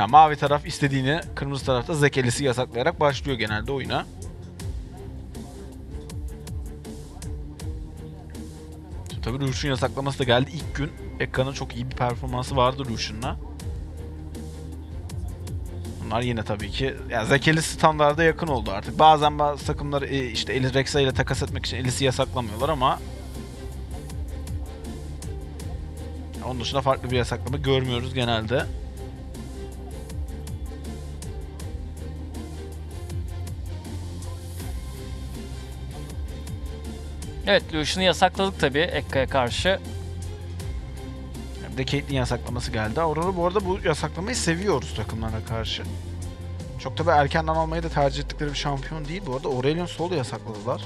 Yani mavi taraf istediğini, kırmızı tarafta Zekelisi yasaklayarak başlıyor genelde oyuna. Tabii Lucian yasaklaması da geldi ilk gün. Ekkan'ın çok iyi bir performansı vardı Lucian'la. Bunlar yine tabii ki yani Zekeli standarda yakın oldu artık. Bazen bazı takımlar e, işte Elis Rexa ile takas etmek için Elis'i yasaklamıyorlar ama onun dışında farklı bir yasaklama görmüyoruz genelde. Evet Lucian'ı yasakladık tabii Ekka'ya karşı. De Caitlyn yasaklaması geldi. Aurora bu arada bu yasaklamayı seviyoruz takımlara karşı. Çok tabii erkenden almayı da tercih ettikleri bir şampiyon değil. Bu arada Aurelion Sol'u yasakladılar.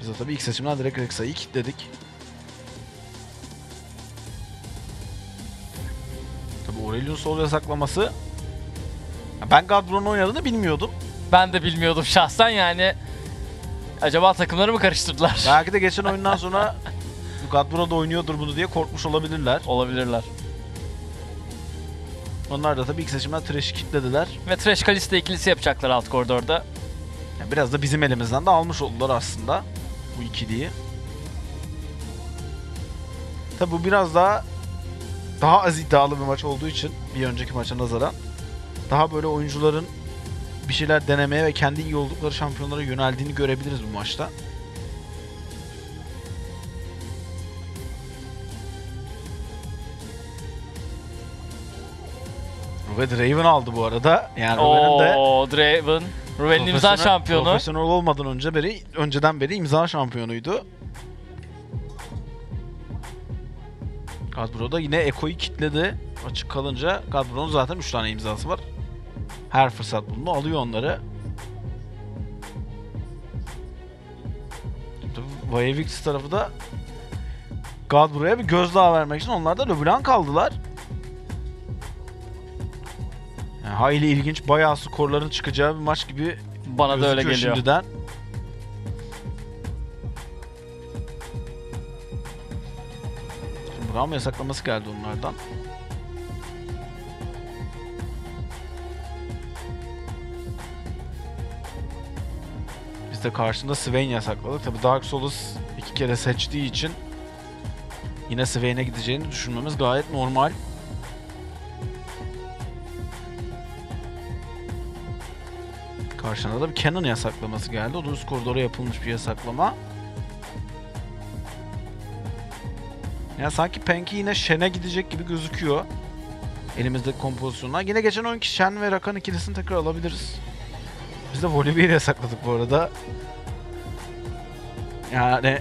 Biz de tabii ilk seçimden direkt Rexa'yı kilitledik. Tabii Aurelion Sol yasaklaması... Ya Ben Gadron'un oynadığını bilmiyordum. Ben de bilmiyordum şahsen yani. Acaba takımları mı karıştırdılar? Belki de geçen oyundan sonra Gadbro da oynuyordur bunu diye korkmuş olabilirler. Olabilirler. Onlar da tabii ilk seçimden Thresh'i kilitlediler. Ve Trash Kalista ikilisi yapacaklar alt koridorda. Yani biraz da bizim elimizden de almış oldular aslında bu ikiliyi. Tabi bu biraz daha daha az iddialı bir maç olduğu için bir önceki maça nazaran daha böyle oyuncuların bir şeyler denemeye ve kendi iyi oldukları şampiyonlara yöneldiğini görebiliriz bu maçta. Ruvet Raven aldı bu arada. Yani Ruvet'in de Oo Draven. Ruvel'in imza şampiyonu. Profesyonel olmadan önce beri önceden beri imza şampiyonuydu. Kadbro da yine Eko'yu kitledi. Açık kalınca Kadbro'nun zaten 3 tane imzası var. Her fırsat bulduğunda alıyor onları. Tabii Vayevix tarafı da Gadbro'ya bir gözdağı vermek için onlar da LeBlanc aldılar. Yani hayli ilginç, bayağı skorların çıkacağı bir maç gibi Bana da öyle geliyor. Şimdiden. Şimdi Braum yasaklaması geldi onlardan. Biz de karşında Swain yasakladık. Tabi Dark Souls iki kere seçtiği için yine Swain'e gideceğini düşünmemiz gayet normal. Karşına da bir Canon yasaklaması geldi. O da üst koridora yapılmış bir yasaklama. Yani sanki Penki yine Shen'e gidecek gibi gözüküyor. Elimizdeki kompozisyonlar. Yine geçen oyunki Shen ve Rakan ikilisini tekrar alabiliriz. Biz de Volibear'ı yasakladık bu arada. Yani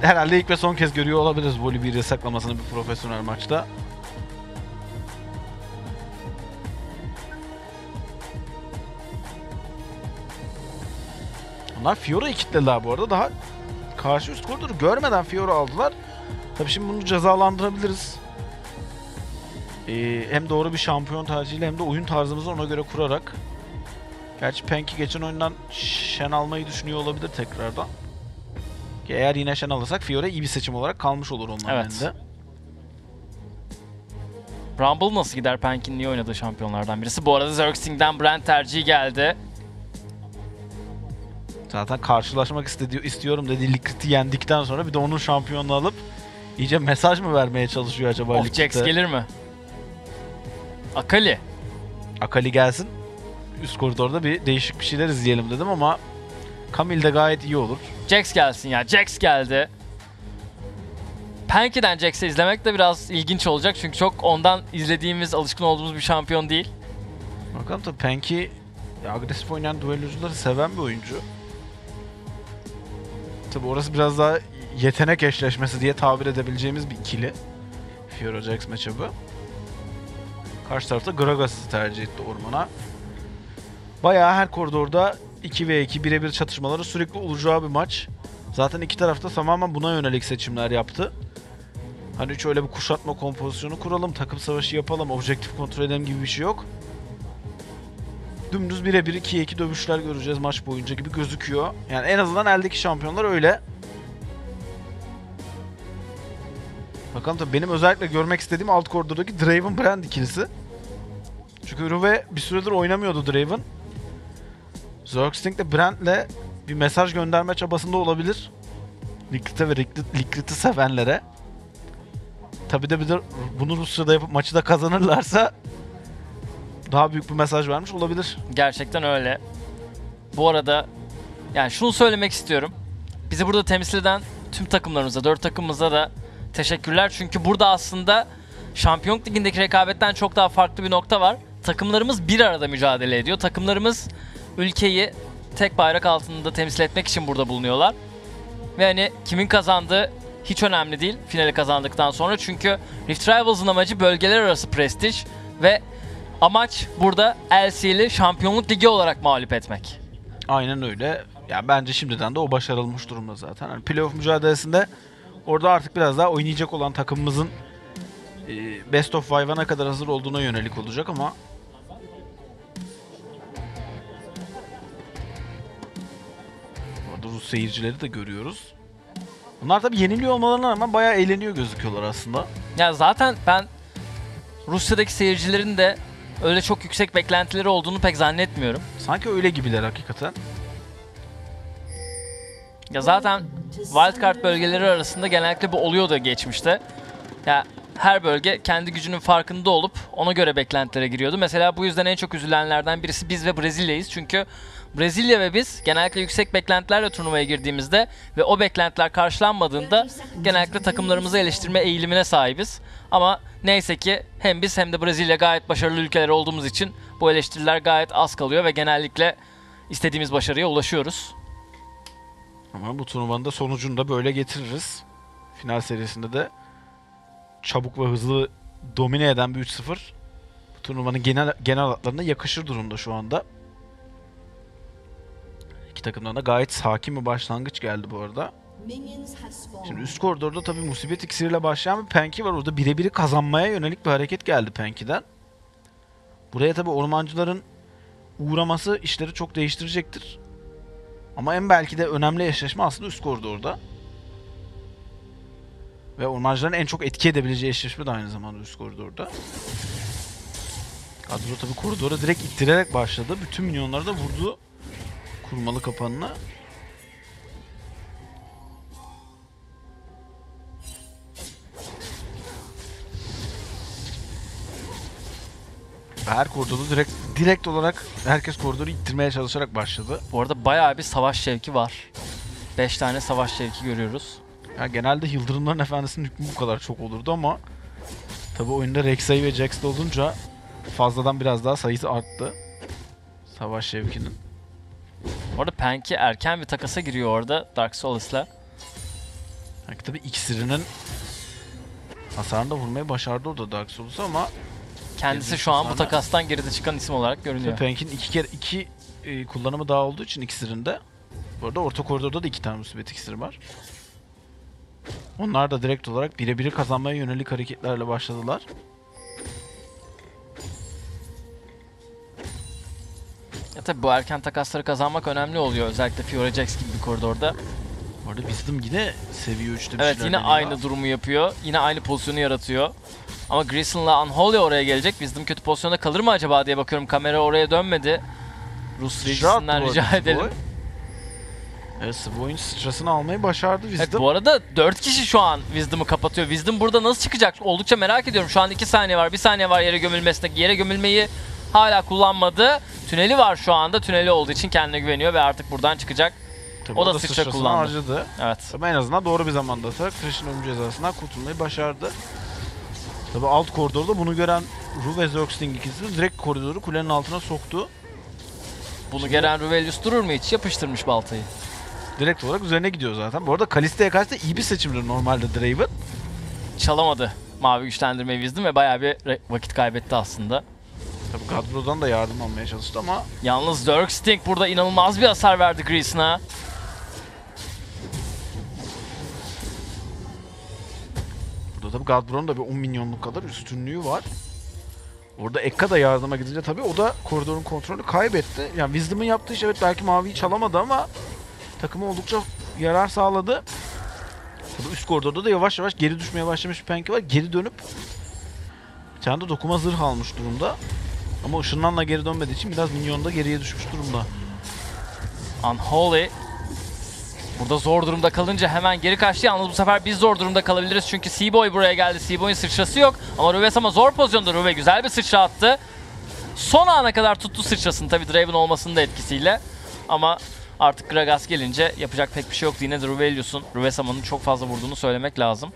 herhalde ilk ve son kez görüyor olabiliriz Volibear yasaklamasını bir profesyonel maçta. Onlar Fiora'yı kilitlediler bu arada. Daha karşı üst koridoru görmeden Fiora aldılar. Tabii şimdi bunu cezalandırabiliriz. Ee, hem doğru bir şampiyon tercihiyle hem de oyun tarzımızı ona göre kurarak. Gerçi Penki geçen oyundan Shen almayı düşünüyor olabilir tekrardan. Ki eğer yine Shen alırsak Fiora iyi bir seçim olarak kalmış olur onların Evet. elinde. Rumble nasıl gider Penk'in iyi oynadığı şampiyonlardan birisi. Bu arada Zerxing'den Brand tercihi geldi. Zaten karşılaşmak istedi istiyorum dediği Liquid'i yendikten sonra bir de onun şampiyonluğu alıp iyice mesaj mı vermeye çalışıyor acaba Of Liquid'e? Jax gelir mi? Akali. Akali gelsin. Üst koridorda bir değişik bir şeyler izleyelim dedim ama Camille de gayet iyi olur. Jax gelsin ya. Jax geldi. Penke'den Jax'i izlemek de biraz ilginç olacak çünkü çok ondan izlediğimiz, alışkın olduğumuz bir şampiyon değil. Bakalım tabii Penki agresif oynayan duellocuları seven bir oyuncu. Tabi orası biraz daha yetenek eşleşmesi diye tabir edebileceğimiz bir ikili. Fiora Jax matchup'ı. Karşı tarafta Gragas'ı tercih etti ormana. Bayağı her koridorda 2 ve 2 birebir çatışmaları sürekli olacağı bir maç. Zaten iki tarafta tamamen buna yönelik seçimler yaptı. Hani hiç öyle bir kuşatma kompozisyonu kuralım, takım savaşı yapalım, objektif kontrol edelim gibi bir şey yok dümdüz birebir 2'ye 2 dövüşler göreceğiz maç boyunca gibi gözüküyor. Yani en azından eldeki şampiyonlar öyle. Bakalım tabii benim özellikle görmek istediğim alt koridordaki Draven Brand ikilisi. Çünkü Ruve bir süredir oynamıyordu Draven. Zergsting de Brand'le bir mesaj gönderme çabasında olabilir. Liquid'e ve Liquid'i sevenlere. Tabi de bir de bunu Rusya'da yapıp maçı da kazanırlarsa daha büyük bir mesaj vermiş olabilir. Gerçekten öyle. Bu arada yani şunu söylemek istiyorum. Bizi burada temsil eden tüm takımlarımıza, dört takımımıza da teşekkürler. Çünkü burada aslında Şampiyonluk Ligi'ndeki rekabetten çok daha farklı bir nokta var. Takımlarımız bir arada mücadele ediyor. Takımlarımız ülkeyi tek bayrak altında temsil etmek için burada bulunuyorlar. Ve hani kimin kazandığı hiç önemli değil finali kazandıktan sonra. Çünkü Rift Rivals'ın amacı bölgeler arası prestij ve amaç burada LC'li Şampiyonluk Ligi olarak mağlup etmek. Aynen öyle. Ya bence şimdiden de o başarılmış durumda zaten. Hani playoff mücadelesinde orada artık biraz daha oynayacak olan takımımızın e, Best of Five'a ne kadar hazır olduğuna yönelik olacak ama seyircileri de görüyoruz. Bunlar tabii yeniliyor olmalarına rağmen bayağı eğleniyor gözüküyorlar aslında. Ya zaten ben Rusya'daki seyircilerin de öyle çok yüksek beklentileri olduğunu pek zannetmiyorum. Sanki öyle gibiler hakikaten. Ya zaten wildcard bölgeleri arasında genellikle bu oluyordu geçmişte. Ya her bölge kendi gücünün farkında olup ona göre beklentilere giriyordu. Mesela bu yüzden en çok üzülenlerden birisi biz ve Brezilya'yız. Çünkü Brezilya ve biz genellikle yüksek beklentilerle turnuvaya girdiğimizde ve o beklentiler karşılanmadığında genellikle takımlarımızı eleştirme eğilimine sahibiz. Ama neyse ki hem biz hem de Brezilya gayet başarılı ülkeler olduğumuz için bu eleştiriler gayet az kalıyor ve genellikle istediğimiz başarıya ulaşıyoruz. Ama bu turnuvanın da sonucunu da böyle getiririz. Final serisinde de çabuk ve hızlı domine eden bir 3-0 bu turnuvanın genel genel hatlarına yakışır durumda şu anda. İki takımdan da gayet sakin bir başlangıç geldi bu arada. Şimdi üst koridorda tabii musibet iksiriyle başlayan bir Penki var. Orada birebiri kazanmaya yönelik bir hareket geldi Penki'den. Buraya tabii ormancıların uğraması işleri çok değiştirecektir. Ama en belki de önemli eşleşme aslında üst koridorda. Ve ormancıların en çok etki edebileceği eşleşme de aynı zamanda üst koridorda. Kadro tabii koridora direkt ittirerek başladı. Bütün minyonları da vurdu kurmalı kapanına. Her koridoru direkt direkt olarak herkes koridoru ittirmeye çalışarak başladı. Bu arada bayağı bir savaş şevki var. 5 tane savaş şevki görüyoruz. Ya genelde Yıldırımların Efendisi'nin hükmü bu kadar çok olurdu ama tabi oyunda Rek'Sai ve Jax olunca fazladan biraz daha sayısı arttı. Savaş şevkinin. Orada Penki erken bir takasa giriyor orada Dark Souls'la. Yani tabi iksirinin hasarını da vurmayı başardı orada Dark Souls ama Kendisi şu an bu takastan geride çıkan isim olarak görünüyor. Penk'in iki kere iki e, kullanımı daha olduğu için iksirinde. Bu arada orta koridorda da iki tane musibet iksiri var. Onlar da direkt olarak birebiri kazanmaya yönelik hareketlerle başladılar. Ya tabii bu erken takasları kazanmak önemli oluyor. Özellikle Fiora Jax gibi bir koridorda. Bu arada Wisdom yine seviye 3'te bir Evet yine aynı durumu yapıyor. Yine aynı pozisyonu yaratıyor. Ama Grison'la Unholy oraya gelecek. Wisdom kötü pozisyonda kalır mı acaba diye bakıyorum. Kamera oraya dönmedi. Rus rejisinden rica edelim. Savoy. Evet Savoy'un sıçrasını almayı başardı Evet, Wisdom. bu arada 4 kişi şu an Wisdom'ı kapatıyor. Wisdom burada nasıl çıkacak? Oldukça merak ediyorum. Şu an 2 saniye var. 1 saniye var yere gömülmesine. Yere gömülmeyi hala kullanmadı. Tüneli var şu anda. Tüneli olduğu için kendine güveniyor ve artık buradan çıkacak. Tabii o da sıçra kullandı. harcadı. Evet. Ama en azından doğru bir zamanda atarak Thresh'in ölüm cezasından kurtulmayı başardı. Tabi alt koridorda bunu gören Ru ve Zergsting ikisi direkt koridoru kulenin altına soktu. Bunu gelen Ruvelius durur mu hiç? Yapıştırmış baltayı. Direkt olarak üzerine gidiyor zaten. Bu arada Kalista'ya karşı da iyi bir seçimdir normalde Draven. Çalamadı mavi güçlendirmeyi Wisdom ve bayağı bir vakit kaybetti aslında. Tabi kadrodan da yardım almaya çalıştı ama Yalnız Dirksting burada inanılmaz bir hasar verdi Greason'a. burada tabi Godbro'nun da bir 10 milyonluk kadar üstünlüğü var. Orada Ekka da yardıma gidince tabi o da koridorun kontrolü kaybetti. Yani Wisdom'ın yaptığı iş evet belki maviyi çalamadı ama takımı oldukça yarar sağladı. Burada üst koridorda da yavaş yavaş geri düşmeye başlamış bir Penki var. Geri dönüp bir tane de dokuma zırh almış durumda. Ama ışınlanla geri dönmediği için biraz minyon da geriye düşmüş durumda. Unholy Burada zor durumda kalınca hemen geri kaçtı. Yalnız bu sefer biz zor durumda kalabiliriz. Çünkü Seaboy buraya geldi. Seaboy'un sıçrası yok. Ama Ruves ama zor pozisyonda Ruve güzel bir sıçra attı. Son ana kadar tuttu sıçrasını. Tabii Draven olmasının da etkisiyle. Ama artık Gragas gelince yapacak pek bir şey yoktu. Yine de Ruvelius'un, Ruvesama'nın çok fazla vurduğunu söylemek lazım.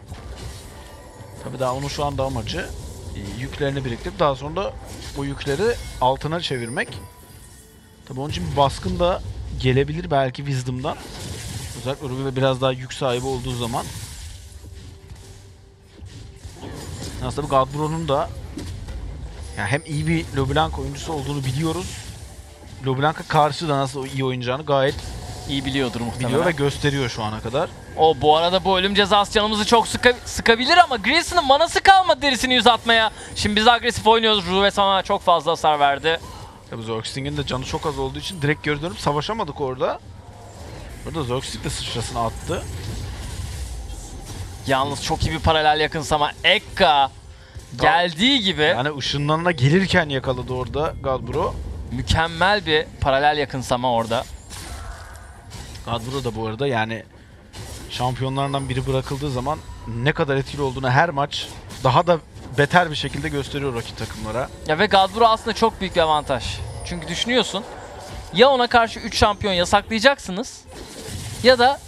Tabii daha onun şu anda amacı e, yüklerini biriktirip daha sonra da o yükleri altına çevirmek. Tabii onun için bir baskın da gelebilir belki Wisdom'dan. Özellikle Ruby biraz daha yük sahibi olduğu zaman. Aslında bu Gadbro'nun da yani hem iyi bir LeBlanc oyuncusu olduğunu biliyoruz. LeBlanc'a karşı da nasıl iyi oynayacağını gayet İyi biliyordur muhtemelen. biliyor ve gösteriyor şu ana kadar. O bu arada bu ölüm cezası canımızı çok sıka- sıkabilir ama Greason'ın manası kalmadı derisini yüz atmaya. Şimdi biz agresif oynuyoruz. Ruve çok fazla hasar verdi. Tabii Zergsting'in de canı çok az olduğu için direkt geri dönüp savaşamadık orada. Burada Zergsting de sıçrasını attı. Yalnız çok iyi bir paralel yakınsama. Ekka geldiği gibi Yani ışınlanına gelirken yakaladı orada Gadbro. Mükemmel bir paralel yakınsama orada. Gadbro da bu arada yani şampiyonlarından biri bırakıldığı zaman ne kadar etkili olduğunu her maç daha da beter bir şekilde gösteriyor rakip takımlara. Ya ve Gadbro aslında çok büyük bir avantaj. Çünkü düşünüyorsun ya ona karşı 3 şampiyon yasaklayacaksınız ya da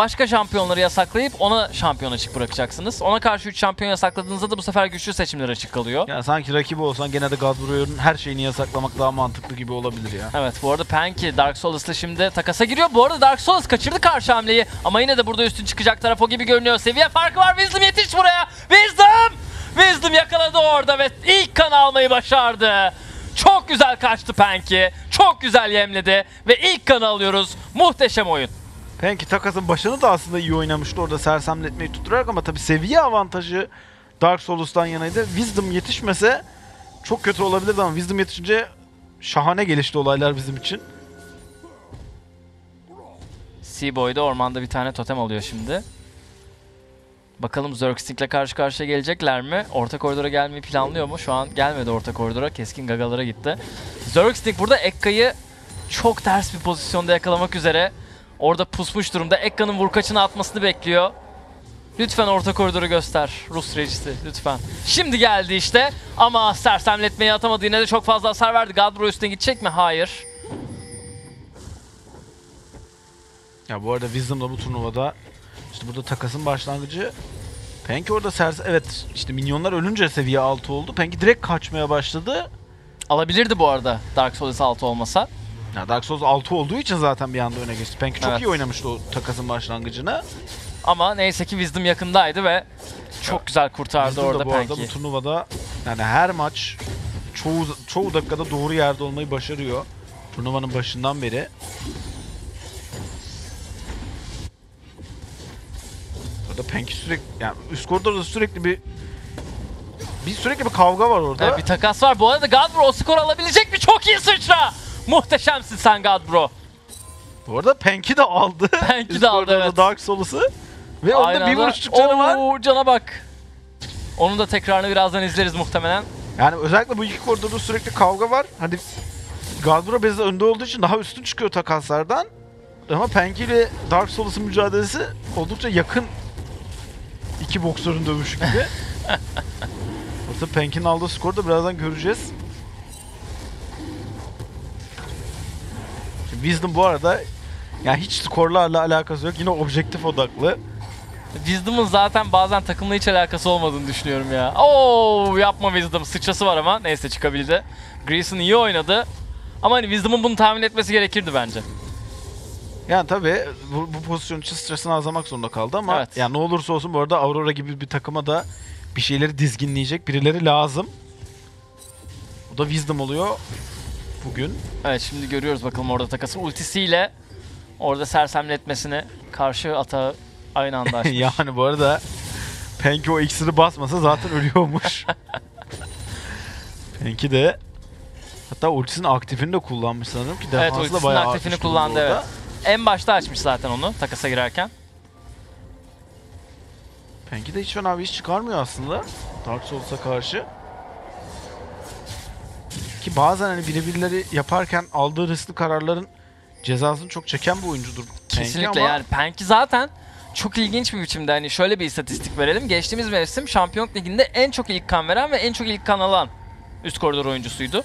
başka şampiyonları yasaklayıp ona şampiyon açık bırakacaksınız. Ona karşı 3 şampiyon yasakladığınızda da bu sefer güçlü seçimler açık kalıyor. Yani sanki rakibi olsan gene de Gadbro'nun her şeyini yasaklamak daha mantıklı gibi olabilir ya. Evet bu arada Penki Dark Souls'la şimdi takasa giriyor. Bu arada Dark Souls kaçırdı karşı hamleyi ama yine de burada üstün çıkacak taraf o gibi görünüyor. Seviye farkı var. Wisdom yetiş buraya. Wisdom! Wisdom yakaladı orada ve ilk kan almayı başardı. Çok güzel kaçtı Penki. Çok güzel yemledi ve ilk kanı alıyoruz. Muhteşem oyun. Penki takasın başını da aslında iyi oynamıştı orada sersemletmeyi tutturarak ama tabi seviye avantajı Dark Souls'tan yanaydı. Wisdom yetişmese çok kötü olabilirdi ama Wisdom yetişince şahane gelişti olaylar bizim için. Seaboy da ormanda bir tane totem alıyor şimdi. Bakalım Zergsting'le karşı karşıya gelecekler mi? Orta koridora gelmeyi planlıyor mu? Şu an gelmedi orta koridora. Keskin gagalara gitti. Zergsting burada Ekka'yı çok ters bir pozisyonda yakalamak üzere. Orada pusmuş durumda. Ekka'nın vurkaçını atmasını bekliyor. Lütfen orta koridoru göster. Rus rejisi lütfen. Şimdi geldi işte. Ama sersemletmeyi atamadı. Yine de çok fazla hasar verdi. Gadbro üstüne gidecek mi? Hayır. Ya bu arada Wisdom'la bu turnuvada işte burada takasın başlangıcı Penki orada sers evet işte minyonlar ölünce seviye 6 oldu. Penki direkt kaçmaya başladı. Alabilirdi bu arada Dark Souls 6 olmasa. Ya Dark Souls 6 olduğu için zaten bir anda öne geçti. Penki çok Evet. iyi oynamıştı o takasın başlangıcını. Ama neyse ki Wisdom yakındaydı ve çok güzel kurtardı Wisdom da orada bu arada bu Penki. turnuvada yani her maç çoğu çoğu dakikada doğru yerde olmayı başarıyor. Turnuvanın başından beri. Orada Penki sürekli yani üst koridorda sürekli bir bir sürekli bir kavga var orada. Evet, bir takas var. Bu arada Gadbro o skor alabilecek mi? Çok iyi sıçra! Muhteşemsin sen Gadbro. Bu arada Penki de aldı. Penki de aldı, evet. Dark Souls'u. Ve onda bir vuruşluk canı var. Oo, cana bak. Onun da tekrarını birazdan izleriz muhtemelen. Yani özellikle bu iki koridorda sürekli kavga var. Hani Galbro Bezi önde olduğu için daha üstün çıkıyor takaslardan. Ama Penki ile Dark Souls'un mücadelesi oldukça yakın iki boksörün dövüşü gibi. Orada Penki'nin aldığı skoru da birazdan göreceğiz. Wisdom bu arada yani hiç skorlarla alakası yok. Yine objektif odaklı. Wisdom'ın zaten bazen takımla hiç alakası olmadığını düşünüyorum ya. Oo yapma Wisdom. Sıçrası var ama. Neyse çıkabildi. Greason iyi oynadı. Ama hani Wisdom'ın bunu tahmin etmesi gerekirdi bence. Yani tabii bu, bu pozisyon için stresini azalmak zorunda kaldı ama Evet. yani ne olursa olsun bu arada Aurora gibi bir takıma da bir şeyleri dizginleyecek birileri lazım. O da Wisdom oluyor bugün. Evet şimdi görüyoruz bakalım orada takası. Ultisiyle orada sersemletmesini karşı atağı aynı anda açmış. yani bu arada Penki o iksiri basmasa zaten ölüyormuş. Penki de hatta ultisinin aktifini de kullanmış sanırım ki Evet defansı da ultisinin bayağı aktifini kullandı orada. evet. En başta açmış zaten onu takasa girerken. Penki de hiç fena bir iş çıkarmıyor aslında. Dark Souls'a karşı. Ki bazen hani birebirleri yaparken aldığı riskli kararların cezasını çok çeken bir oyuncudur. Penki Kesinlikle ama yani Penki zaten çok ilginç bir biçimde hani şöyle bir istatistik verelim. Geçtiğimiz mevsim Şampiyonluk Ligi'nde en çok ilk kan veren ve en çok ilk kan alan üst koridor oyuncusuydu.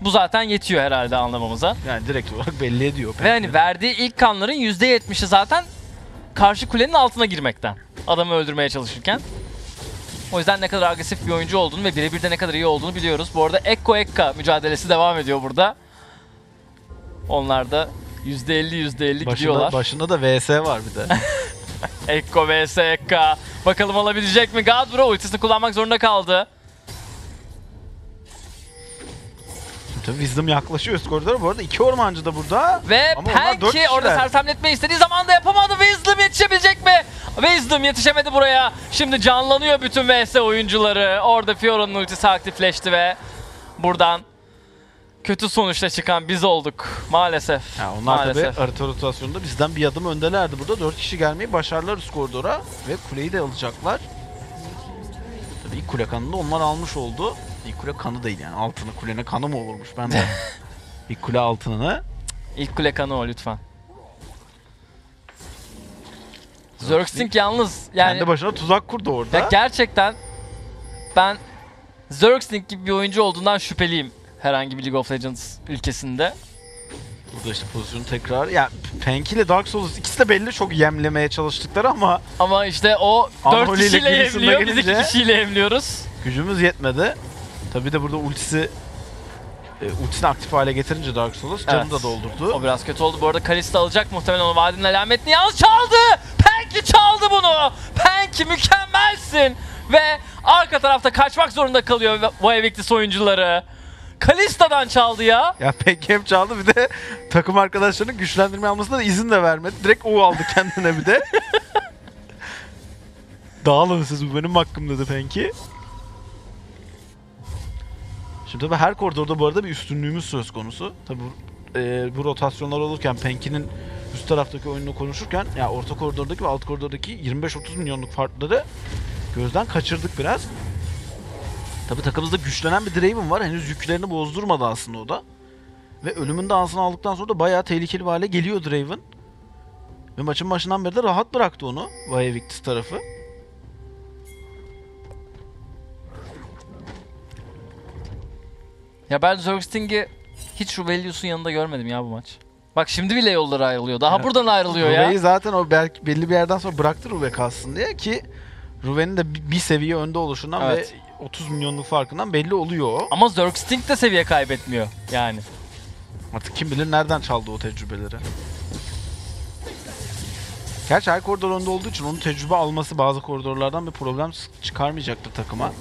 Bu zaten yetiyor herhalde anlamamıza. Yani direkt olarak belli ediyor. Ve hani verdiği ilk kanların %70'i zaten karşı kulenin altına girmekten. Adamı öldürmeye çalışırken. O yüzden ne kadar agresif bir oyuncu olduğunu ve birebir de ne kadar iyi olduğunu biliyoruz. Bu arada Ekko Ekka mücadelesi devam ediyor burada. Onlar da %50 %50 gidiyorlar. başında, başında da VS var bir de. Ekko vs Ekka. Bakalım alabilecek mi? Gadbro ultisini kullanmak zorunda kaldı. Tabii Wisdom yaklaşıyor üst koridora. Bu arada iki ormancı da burada. Ve Penki orada sersemletme istediği zaman da yapamadı. Wisdom yetişebilecek mi? Wisdom yetişemedi buraya. Şimdi canlanıyor bütün VS oyuncuları. Orada Fiora'nın ultisi aktifleşti ve buradan kötü sonuçla çıkan biz olduk maalesef. Ya onlar maalesef. tabii harita rotasyonunda bizden bir adım öndelerdi. Burada dört kişi gelmeyi başardılar üst koridora. Ve kuleyi de alacaklar. Tabii ilk kule kanını da onlar almış oldu. İlk kule kanı değil yani altını. Kulenin kanı mı olurmuş ben de. ilk kule altınını. İlk kule kanı o lütfen. Zergsting yalnız yani Kendi başına tuzak kurdu orada. Ya gerçekten ben Zergsting gibi bir oyuncu olduğundan şüpheliyim herhangi bir League of Legends ülkesinde. Burada işte pozisyonu tekrar. Ya Penki ile Dark Souls ikisi de belli çok yemlemeye çalıştıkları ama Ama işte o Anadolu 4 ile kişiyle yemliyor, biz 2 gelince- kişiyle yemliyoruz. gücümüz yetmedi. Tabii de burada ultisi e, ultisini aktif hale getirince Dark Souls canını Evet. da doldurdu. O biraz kötü oldu. Bu arada Kalista alacak muhtemelen onu vadinin alametini. Yalnız çaldı! Penki çaldı bunu! Penki mükemmelsin! Ve arka tarafta kaçmak zorunda kalıyor bu Evictus oyuncuları. Kalista'dan çaldı ya. Ya Penki hem çaldı bir de takım arkadaşlarının güçlendirme almasına da izin de vermedi. Direkt o aldı kendine bir de. Dağılın siz bu benim hakkım dedi Penki. Şimdi tabii her koridorda bu arada bir üstünlüğümüz söz konusu. Tabii bu, e, bu rotasyonlar olurken Penki'nin üst taraftaki oyununu konuşurken ya orta koridordaki ve alt koridordaki 25-30 milyonluk farkları gözden kaçırdık biraz. Tabii takımımızda güçlenen bir Draven var. Henüz yüklerini bozdurmadı aslında o da. Ve ölümün de ansını aldıktan sonra da bayağı tehlikeli bir hale geliyor Draven. Ve maçın başından beri de rahat bıraktı onu. Vay Victus tarafı. Ya ben Zergsting'i hiç Ruvelius'un yanında görmedim ya bu maç. Bak şimdi bile yolları ayrılıyor. Daha Ya, buradan ayrılıyor ya. Ruve'yi zaten o belki belli bir yerden sonra bıraktı Ruve kalsın diye ki Ruve'nin de bir seviye önde oluşundan Evet. ve 30 milyonluk farkından belli oluyor. Ama Zergsting de seviye kaybetmiyor yani. Artık kim bilir nereden çaldı o tecrübeleri. Gerçi her koridor önde olduğu için onun tecrübe alması bazı koridorlardan bir problem çıkarmayacaktır takıma.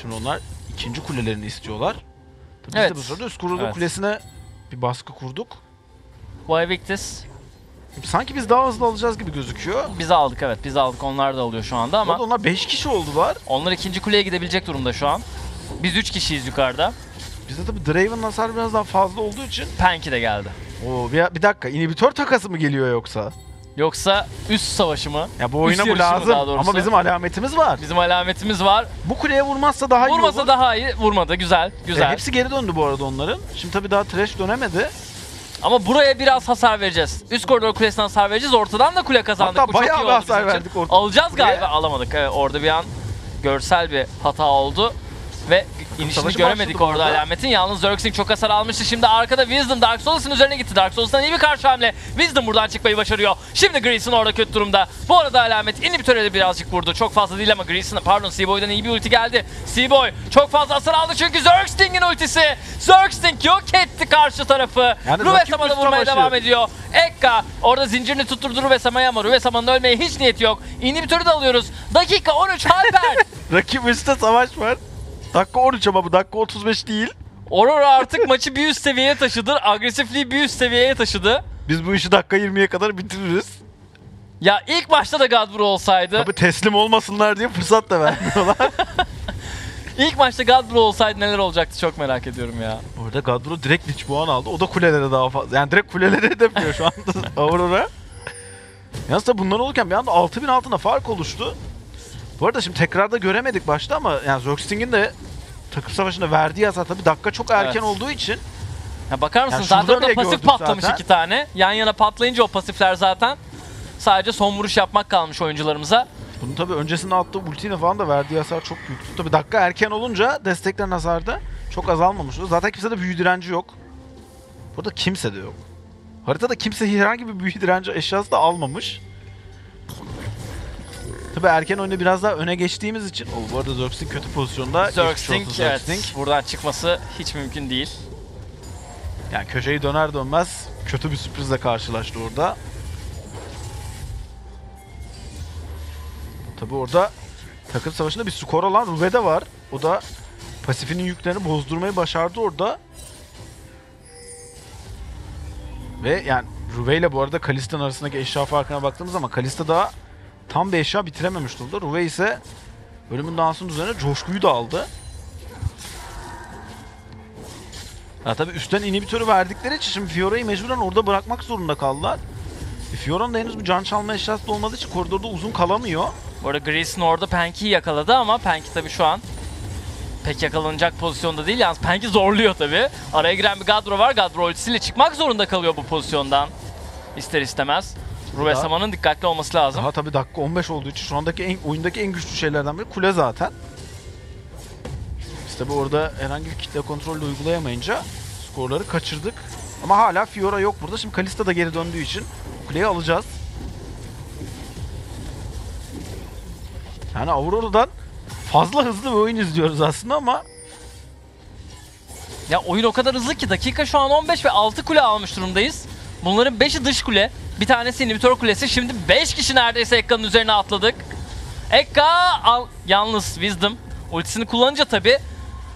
Şimdi onlar ikinci kulelerini istiyorlar. Tabii Evet. Biz de bu sırada üst koridor Evet. kulesine bir baskı kurduk. Bu Evictus Sanki biz daha hızlı alacağız gibi gözüküyor. biz aldık evet biz aldık onlar da alıyor şu anda Ama onlar 5 kişi oldular. onlar ikinci kuleye gidebilecek durumda şu an. Biz 3 kişiyiz yukarıda. Bizde tabii Draven'ın hasarı biraz daha fazla olduğu için. Penki de geldi. Oo bir, bir dakika inhibitör takası mı geliyor yoksa? Yoksa üst savaşı mı? Ya bu oyuna Üst bu yarışı mı lazım daha doğrusu? ama bizim alametimiz var. Bizim alametimiz var. Bu kuleye vurmazsa daha iyi Vurmasa olur. daha iyi. Vurmadı. Güzel. E, Güzel. hepsi geri döndü bu arada onların. Şimdi tabii daha trash dönemedi. Ama buraya biraz hasar vereceğiz. Üst koridor kulesinden hasar vereceğiz. Ortadan da kule kazandık. Hatta Bu çok bayağı iyi bir oldu hasar bizim için. verdik orta- Alacağız buraya. galiba. Alamadık. Evet, orada bir an görsel bir hata oldu. Ve inişini savaşı göremedik orada alametin. Yalnız Zergsting çok hasar almıştı. Şimdi arkada Wisdom Dark Souls'un üzerine gitti. Dark Souls'tan iyi bir karşı hamle. Wisdom buradan çıkmayı başarıyor. Şimdi Greason orada kötü durumda. Bu arada alamet inhibitöre de birazcık vurdu. Çok fazla değil ama Greason pardon Seaboy'dan iyi bir ulti geldi. Seaboy çok fazla hasar aldı çünkü Zergsting'in ultisi. Zergsting yok etti karşı tarafı. Yani Ruve rakip Sama'da üst vurmaya savaşı. devam ediyor. Ekka orada zincirini tutturdu Ruve Sama'ya ama Ruve Sama'nın ölmeye hiç niyeti yok. İnhibitörü de alıyoruz. Dakika 13 Halper. Rakip üstte savaş var. Dakika 13 ama bu dakika 35 değil. Aurora artık maçı bir üst seviyeye taşıdı. Agresifliği bir üst seviyeye taşıdı. Biz bu işi dakika 20'ye kadar bitiririz. Ya ilk başta da Godbro olsaydı, Tabii teslim olmasınlar diye fırsat da vermiyorlar. ilk maçta Godbro olsaydı neler olacaktı çok merak ediyorum ya. Orada Gadbro direkt Lich puan aldı. O da kulelere daha fazla. Yani direkt kulelere hedefliyor şu anda Aurora. Yalnız da bunlar olurken bir anda 6000 altında fark oluştu. Bu arada şimdi tekrarda göremedik başta ama yani Zergsting'in de takım savaşında verdiği hasar tabii dakika çok erken Evet. olduğu için Ya bakar mısın Yani zaten orada pasif patlamış zaten. iki tane. Yan yana patlayınca o pasifler zaten sadece son vuruş yapmak kalmış oyuncularımıza. bunun tabii öncesinde attığı ultiyle falan da verdiği hasar çok büyüktü. Tabii dakika erken olunca desteklerin hasarda çok azalmamış. Zaten kimsede büyü direnci yok. Burada kimse de yok. Haritada kimse herhangi bir büyü direnci eşyası da almamış. Tabii erken oyunda biraz daha öne geçtiğimiz için. O bu arada Zergsting kötü pozisyonda. Olsun evet, buradan çıkması hiç mümkün değil. Yani köşeyi döner dönmez kötü bir sürprizle karşılaştı orada. Tabi orada takım savaşında bir skor olan Rube de var. O da pasifinin yüklerini bozdurmayı başardı orada. Ve yani Rube ile bu arada Kalista'nın arasındaki eşya farkına baktığımız zaman Kalista daha tam bir eşya bitirememiş durumda. Rube ise ölümün dansının üzerine coşkuyu da aldı. Ya tabii üstten inhibitörü verdikleri için şimdi Fiora'yı mecburen orada bırakmak zorunda kaldılar. E, Fiora'nın da henüz bir can çalma eşyası olmadığı için koridorda uzun kalamıyor. Bu arada Greason orada Penki'yi yakaladı ama Penki tabii şu an pek yakalanacak pozisyonda değil. Yalnız Penki zorluyor tabii. Araya giren bir Gadro var. Gadro ultisiyle çıkmak zorunda kalıyor bu pozisyondan. İster istemez. Daha- Sama'nın dikkatli olması lazım. Daha tabii dakika 15 olduğu için şu andaki en, oyundaki en güçlü şeylerden biri kule zaten. Biz tabii orada herhangi bir kitle kontrolü uygulayamayınca skorları kaçırdık. Ama hala Fiora yok burada. Şimdi Kalista da geri döndüğü için kuleyi alacağız. Yani Aurora'dan fazla hızlı bir oyun izliyoruz aslında ama Ya oyun o kadar hızlı ki dakika şu an 15 ve 6 kule almış durumdayız. Bunların 5'i dış kule. Bir tanesi inhibitor kulesi. Şimdi 5 kişi neredeyse Ekka'nın üzerine atladık. Ekka al yalnız Wisdom ultisini kullanınca tabi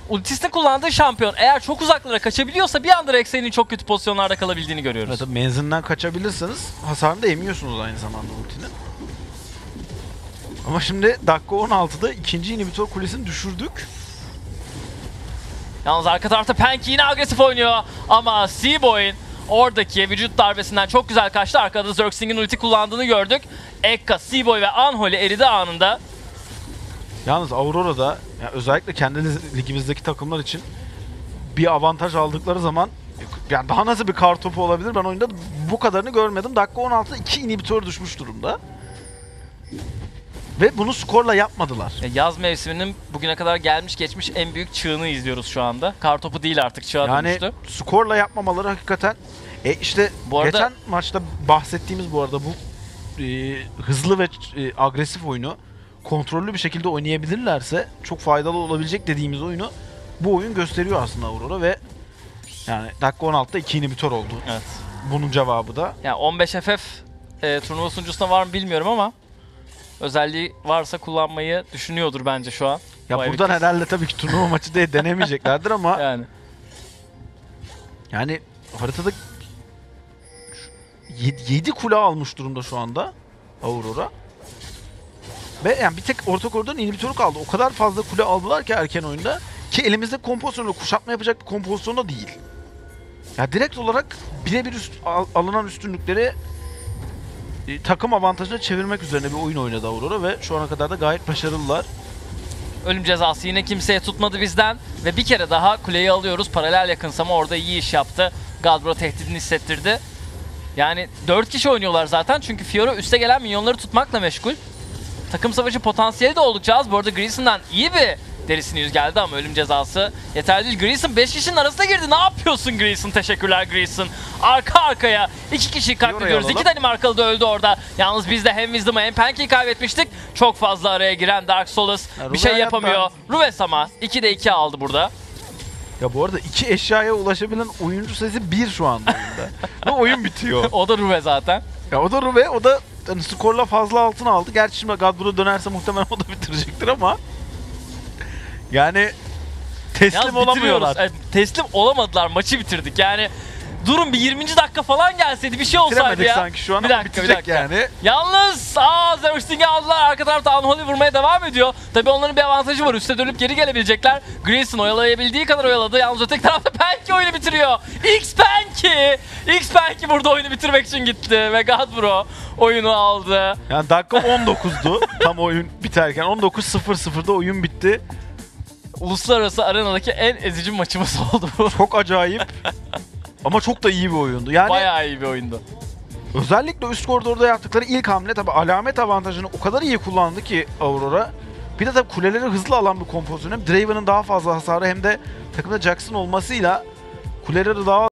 ultisini kullandığı şampiyon eğer çok uzaklara kaçabiliyorsa bir anda Rek'Sai'nin çok kötü pozisyonlarda kalabildiğini görüyoruz. Evet, tabii menzilinden kaçabilirsiniz. Hasarını da yemiyorsunuz aynı zamanda ultinin. Ama şimdi dakika 16'da ikinci inhibitor kulesini düşürdük. Yalnız arka tarafta Penki yine agresif oynuyor ama Seaboy'un oradaki vücut darbesinden çok güzel kaçtı. Arkada Zergsting'in ulti kullandığını gördük. Ekka, Seaboy ve Anholly eridi anında. Yalnız Aurora'da yani özellikle kendi ligimizdeki takımlar için bir avantaj aldıkları zaman yani daha nasıl bir kar topu olabilir ben oyunda bu kadarını görmedim. Dakika 16'da iki inhibitör düşmüş durumda. Ve bunu skorla yapmadılar. Ya Yaz mevsiminin bugüne kadar gelmiş geçmiş en büyük çığını izliyoruz şu anda. Kartopu değil artık çığa Yani dönüştü. skorla yapmamaları hakikaten e işte Bu arada- geçen maçta bahsettiğimiz bu arada bu e, hızlı ve e, agresif oyunu kontrollü bir şekilde oynayabilirlerse çok faydalı olabilecek dediğimiz oyunu bu oyun gösteriyor aslında Aurora ve yani dakika 16'da 2 inhibitor oldu. Evet. Bunun cevabı da Yani 15 FF e, turnuva sunucusunda var mı bilmiyorum ama özelliği varsa kullanmayı düşünüyordur bence şu an. ya Vay buradan herhalde tabii ki turnuva maçı diye denemeyeceklerdir ama Yani yani haritada 7 kule almış durumda şu anda Aurora. Ve yani bir tek orta koridorun inhibitörü kaldı. O kadar fazla kule aldılar ki erken oyunda ki elimizde kompozisyonla kuşatma yapacak bir kompozisyonda değil. Ya direkt olarak birebir üst, al- alınan üstünlükleri e, takım avantajına çevirmek üzerine bir oyun oynadı Aurora ve şu ana kadar da gayet başarılılar. ölüm cezası yine kimseye tutmadı bizden ve bir kere daha kuleyi alıyoruz. Paralel yakınsama orada iyi iş yaptı. Gadbro tehdidini hissettirdi. Yani 4 kişi oynuyorlar zaten çünkü Fiora üste gelen minyonları tutmakla meşgul. Takım savaşı potansiyeli de oldukça az. Bu arada Greason'dan iyi bir derisini yüz geldi ama ölüm cezası yeterli değil. Greason 5 kişinin arasına girdi. Ne yapıyorsun Greason? Teşekkürler Greason. Arka arkaya iki kişiyi katlediyoruz. alalım. İki tane markalı da öldü orada. Yalnız biz de hem Wisdom'ı hem Panky'i kaybetmiştik. Çok fazla araya giren Dark Souls Ya, bir şey yapamıyor. Ruves ama 2'de 2 aldı burada. Ya bu arada iki eşyaya ulaşabilen oyuncu sayısı bir şu anda oyunda. ve oyun bitiyor. O da Ruve zaten. Ya o da Ruve, o da hani skorla fazla altın aldı. Gerçi şimdi Gadbro dönerse muhtemelen o da bitirecektir ama yani teslim Yalnız olamıyorlar. Evet, teslim olamadılar. Maçı bitirdik. Yani Durun bir 20. dakika falan gelseydi bir şey olsaydı ya. sanki şu an Bir dakika, bir dakika. yani. Yalnız aa Zerosting'i aldılar. Arka tarafta Unholy vurmaya devam ediyor. Tabii onların bir avantajı var. Üste dönüp geri gelebilecekler. Grayson oyalayabildiği kadar oyaladı. Yalnız öteki tarafta Penki oyunu bitiriyor. X Penki! X Penki burada oyunu bitirmek için gitti. Ve Godbro oyunu aldı. Yani dakika 19'du tam oyun biterken. 19.00'da oyun bitti. Uluslararası arenadaki en ezici maçımız oldu bu. Çok acayip. Ama çok da iyi bir oyundu. Yani Bayağı iyi bir oyundu. özellikle üst koridorda yaptıkları ilk hamle tabi alamet avantajını o kadar iyi kullandı ki Aurora. Bir de tabi kuleleri hızlı alan bir kompozisyon. Hem Draven'ın daha fazla hasarı hem de takımda Jackson olmasıyla kuleleri daha